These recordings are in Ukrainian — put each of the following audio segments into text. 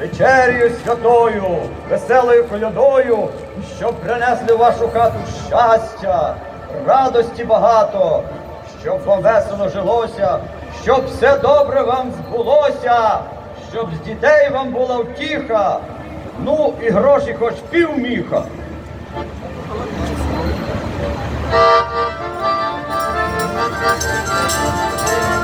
вечерію святою, веселою колядою, щоб принесли в вашу хату щастя, радості багато, щоб вам весело жилося, щоб все добре вам збулося, щоб з дітей вам була втіха, ну і гроші хоч півміха. За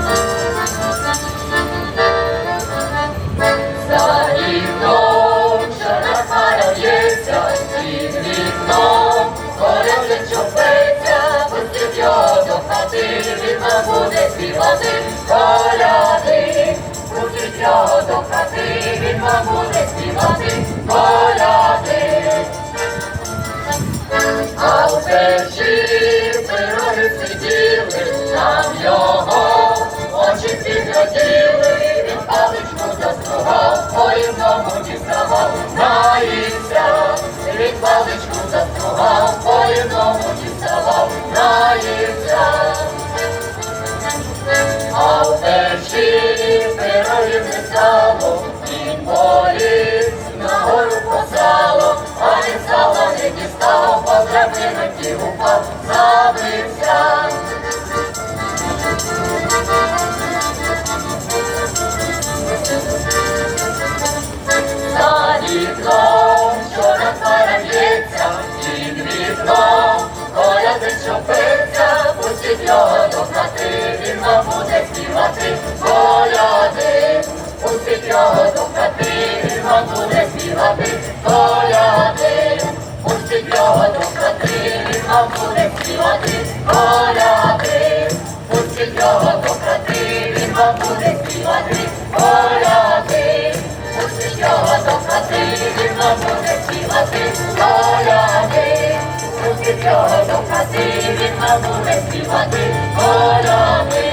пустіть вам буде співати коляди, пустіть його до хати, він вам буде співати коляди. Пустить його до хати, він вам співати коляди. Пустить його до хати, він вам буде співати коляди,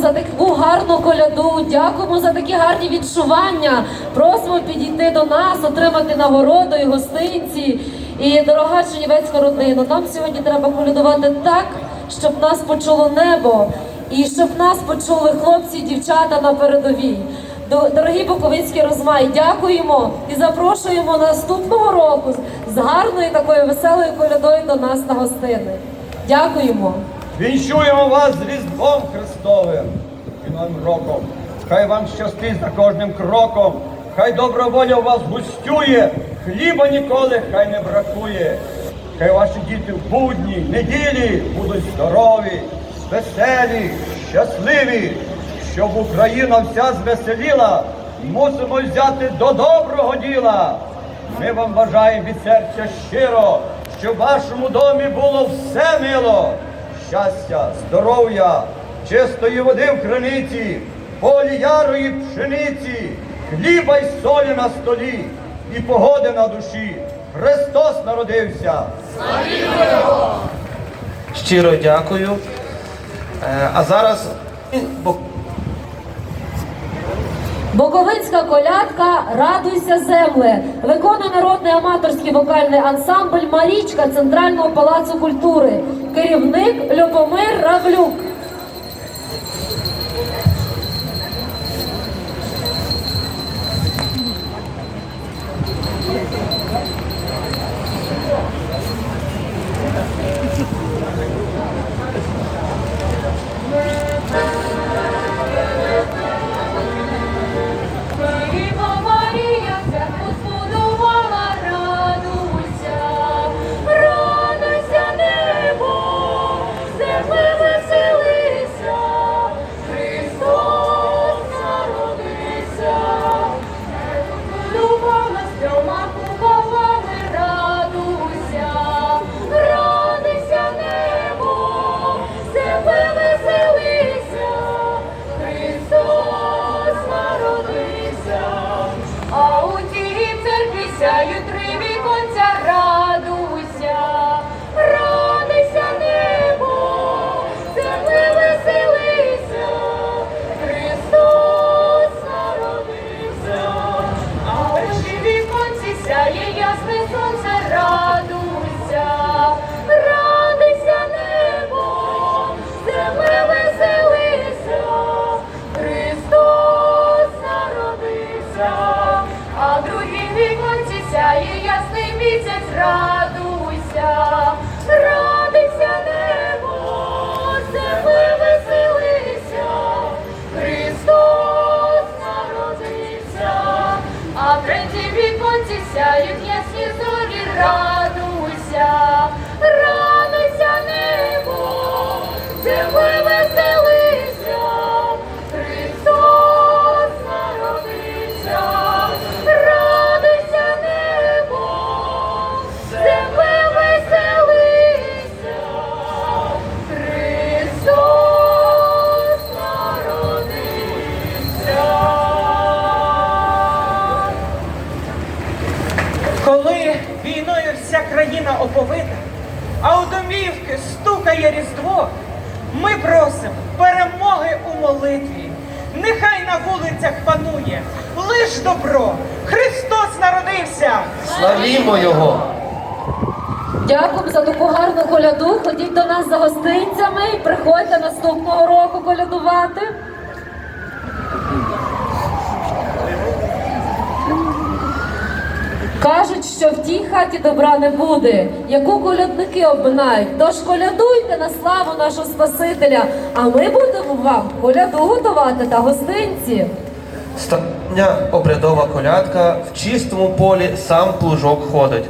за таку гарну коляду, дякуємо за такі гарні відчування. Просимо підійти до нас, отримати нагороду і гостинці. І дорога Чернівецька родина, нам сьогодні треба колядувати так, щоб нас почуло небо і щоб нас почули хлопці і дівчата на передовій. Дорогі Буковинські розмаї, дякуємо і запрошуємо наступного року з гарною такою веселою колядою до нас на гостини. Дякуємо. Вінчуємо вас з Різдвом Христовим і Новим роком. Хай вам щастить за кожним кроком, хай добра воля у вас густює, хліба ніколи хай не бракує. Хай ваші діти в будні, неділі будуть здорові, веселі, щасливі, щоб Україна вся звеселіла, мусимо взяти до доброго діла. Ми вам бажаємо від серця щиро, щоб в вашому домі було все мило щастя, здоров'я, чистої води в криниці, полі ярої пшениці, хліба й солі на столі і погоди на душі. Христос народився. Щиро дякую. Е, А зараз Боковинська колядка Радуйся земле виконує народний аматорський вокальний ансамбль Марічка Центрального палацу культури. Керівник Любомир Равлюк. вся країна оповита, а у домівки стукає різдво. Ми просимо перемоги у молитві. Нехай на вулицях панує лиш добро. Христос народився. Славімо Його! Дякую за таку гарну коляду. Ходіть до нас за гостинцями і приходьте наступного року колядувати. Кажуть, що в тій хаті добра не буде, яку колядники обминають. Тож колядуйте на славу нашого Спасителя, а ми будемо вам коляду готувати та гостинці. Стання обрядова колядка в чистому полі сам плужок ходить.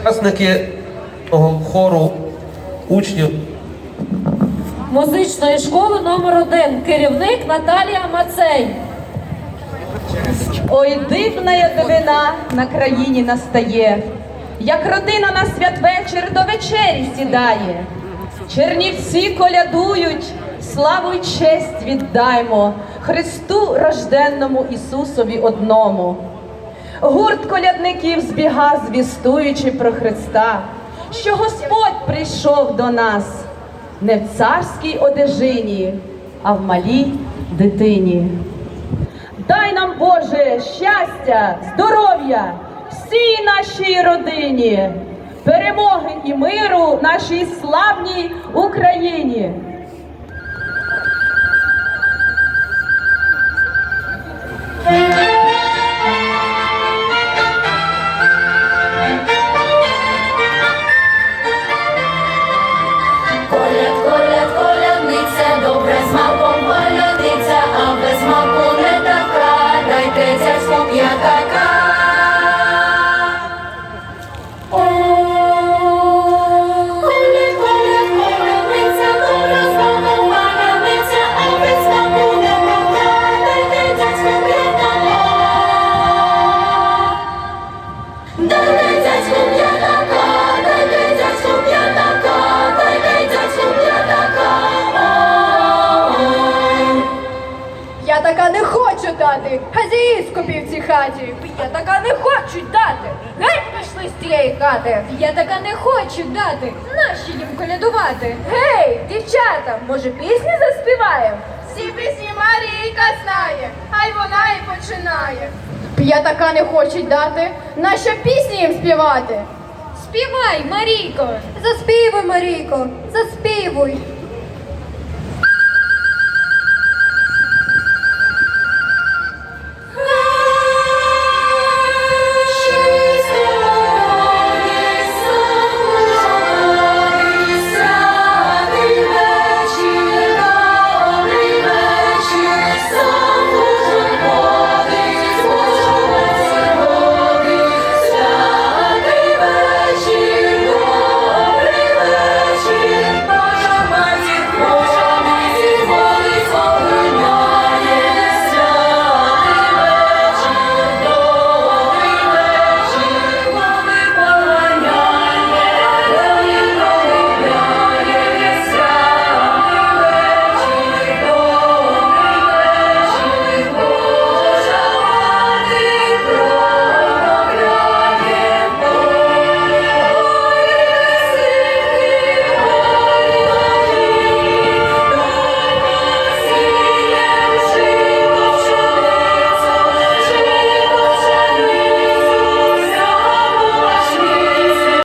Учасники хору учнів Музичної школи номер один керівник Наталія Мацей. Ой, дивна дивина на країні настає, як родина на святвечір до вечері сідає. Чернівці колядують, славу й честь віддаймо Христу рожденному Ісусові одному. Гурт колядників збіга, звістуючи про Христа, що Господь прийшов до нас не в царській одежині, а в малій дитині. Дай нам, Боже, щастя, здоров'я всій нашій родині, перемоги і миру нашій славній Україні. Пішли хати. Я така не хочу дати. Нащо їм колядувати? Гей, дівчата, може пісні заспіваємо? Всі пісні Марійка знає, хай вона і починає. Я така не хочу дати. Нащо пісні їм співати? Співай, Марійко! Заспівуй, Марійко, заспівуй.